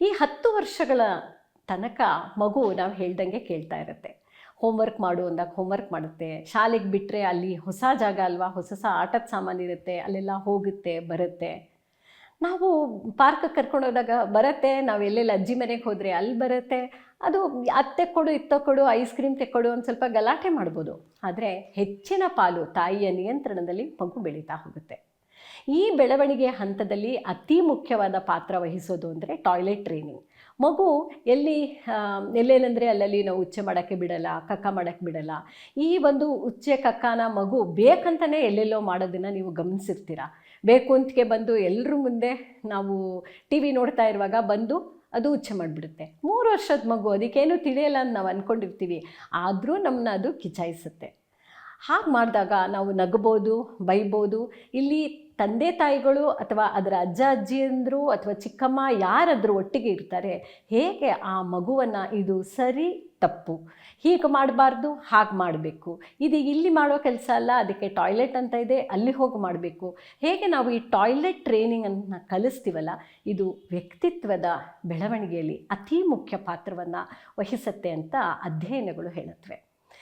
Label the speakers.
Speaker 1: ಈ ಹತ್ತು ವರ್ಷಗಳ ತನಕ ಮಗು ನಾವು ಹೇಳ್ದಂಗೆ ಕೇಳ್ತಾ ಇರುತ್ತೆ. ಹೋಮ್ವರ್ಕ್ ಮಾಡು ಅಂದಾಗ ಹೋಮ್ವರ್ಕ್ ಮಾಡುತ್ತೆ. ಶಾಲೆಗೆ ಬಿಟ್ಟರೆ ಅಲ್ಲಿ ಹೊಸ ಜಾಗ ಅಲ್ವಾ? ಹೊಸ ಹೊಸ ಆಟದ ಸಾಮಾನು ಇರುತ್ತೆ. ಅಲ್ಲೆಲ್ಲ ಹೋಗುತ್ತೆ, ಬರುತ್ತೆ. ನಾವು ಪಾರ್ಕಿಗೆ ಕರ್ಕೊಂಡು ಹೋದಾಗ ಬರುತ್ತೆ. ನಾವು ಎಲ್ಲೆಲ್ಲ ಅಜ್ಜಿ ಮನೆಗೆ ಹೋದರೆ ಅಲ್ಲಿ ಬರುತ್ತೆ. ಅದು ಅತ್ತೆ ಕೊಡು ಇದು ತಕ್ಕೊಡು ಐಸ್ ಕ್ರೀಮ್ ತೆಕ್ಕೊಡು ಒಂದು ಸ್ವಲ್ಪ ಗಲಾಟೆ ಮಾಡ್ಬೋದು. ಆದರೆ ಹೆಚ್ಚಿನ ಪಾಲು ತಾಯಿಯ ನಿಯಂತ್ರಣದಲ್ಲಿ ಮಗು ಬೆಳೀತಾ ಹೋಗುತ್ತೆ. ಈ ಬೆಳವಣಿಗೆಯ ಹಂತದಲ್ಲಿ ಅತಿ ಮುಖ್ಯವಾದ ಪಾತ್ರ ವಹಿಸೋದು ಅಂದರೆ ಟಾಯ್ಲೆಟ್ ಟ್ರೈನಿಂಗ್ ಮಗು ಎಲ್ಲಿ ಎಲ್ಲೇನೆಂದರೆ ಅಲ್ಲಲ್ಲಿ ನಾವು ಉಚ್ಚೆ ಮಾಡೋಕ್ಕೆ ಬಿಡಲ್ಲ, ಕಕ್ಕ ಮಾಡೋಕ್ಕೆ ಬಿಡಲ್ಲ. ಈ ಒಂದು ಉಚ್ಚೆ ಕಕ್ಕನ ಮಗು ಬೇಕಂತಲೇ ಎಲ್ಲೆಲ್ಲೋ ಮಾಡೋದನ್ನು ನೀವು ಗಮನಿಸಿರ್ತೀರ. ಬೇಕು ಅಂತಕ್ಕೆ ಬಂದು ಎಲ್ಲರ ಮುಂದೆ ನಾವು ಟಿ ವಿ ನೋಡ್ತಾ ಇರುವಾಗ ಬಂದು ಅದು ಉಚ್ಚೆ ಮಾಡಿಬಿಡುತ್ತೆ. ಮೂರು ವರ್ಷದ ಮಗು, ಅದಕ್ಕೇನು ತಿಳಿಯಲ್ಲ ಅಂತ ನಾವು ಅಂದ್ಕೊಂಡಿರ್ತೀವಿ ಆದರೂ ನಮ್ಮನ್ನ ಅದು ಕಿಚಾಯಿಸುತ್ತೆ. ಹಾಗೆ ಮಾಡಿದಾಗ ನಾವು ನಗ್ಬೋದು, ಬೈಬೋದು. ಇಲ್ಲಿ ತಂದೆ ತಾಯಿಗಳು ಅಥವಾ ಅದರ ಅಜ್ಜ ಅಜ್ಜಿಯಂದರು ಅಥವಾ ಚಿಕ್ಕಮ್ಮ ಯಾರಾದರೂ ಒಟ್ಟಿಗೆ ಇರ್ತಾರೆ, ಹೇಗೆ ಆ ಮಗುವನ್ನು ಇದು ಸರಿ, ತಪ್ಪು? ಹೀಗೆ ಮಾಡಬಾರ್ದು, ಹಾಗೆ ಮಾಡಬೇಕು. ಇದು ಇಲ್ಲಿ ಮಾಡೋ ಕೆಲಸ ಅಲ್ಲ, ಅದಕ್ಕೆ ಟಾಯ್ಲೆಟ್ ಅಂತ ಇದೆ, ಅಲ್ಲಿ ಹೋಗಿ ಮಾಡಬೇಕು. ಹೇಗೆ ನಾವು ಈ ಟಾಯ್ಲೆಟ್ ಟ್ರೈನಿಂಗನ್ನು ಕಲಿಸ್ತೀವಲ್ಲ, ಇದು ವ್ಯಕ್ತಿತ್ವದ ಬೆಳವಣಿಗೆಯಲ್ಲಿ ಅತಿ ಮುಖ್ಯ ಪಾತ್ರವನ್ನು ವಹಿಸುತ್ತೆ ಅಂತ ಅಧ್ಯಯನಗಳು ಹೇಳುತ್ತವೆ.